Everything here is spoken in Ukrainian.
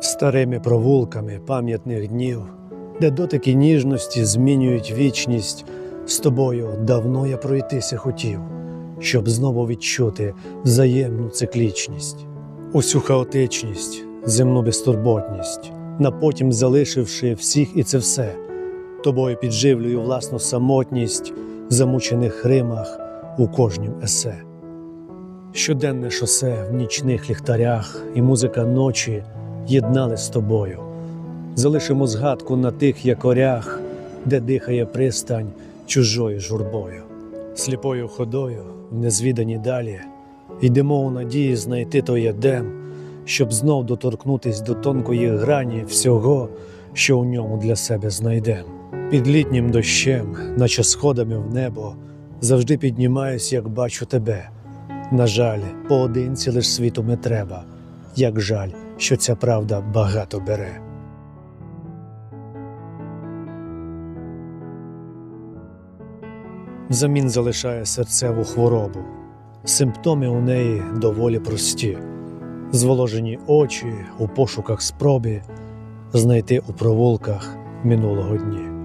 старими провулками пам'ятних днів, де дотики ніжності змінюють вічність. З тобою давно я пройтися хотів, щоб знову відчути взаємну циклічність, усю хаотичність, земну безтурботність, на потім залишивши всіх і це все. Тобою підживлюю власну самотність в замучених римах у кожнім есе. Щоденне шосе в нічних ліхтарях і музика ночі єднали з тобою. Залишимо згадку на тих якорях, де дихає пристань чужою журбою. Сліпою ходою в незвідані далі йдемо у надії знайти той єдем, щоб знов доторкнутись до тонкої грані всього, що у ньому для себе знайдем. Під літнім дощем, наче сходами в небо, завжди піднімаюсь, як бачу тебе. На жаль, поодинці лиш світу не треба, як жаль, що ця правда багато бере. Взамін залишає серцеву хворобу. Симптоми у неї доволі прості, зволожені очі у пошуках спробі знайти у провулках минулого дні.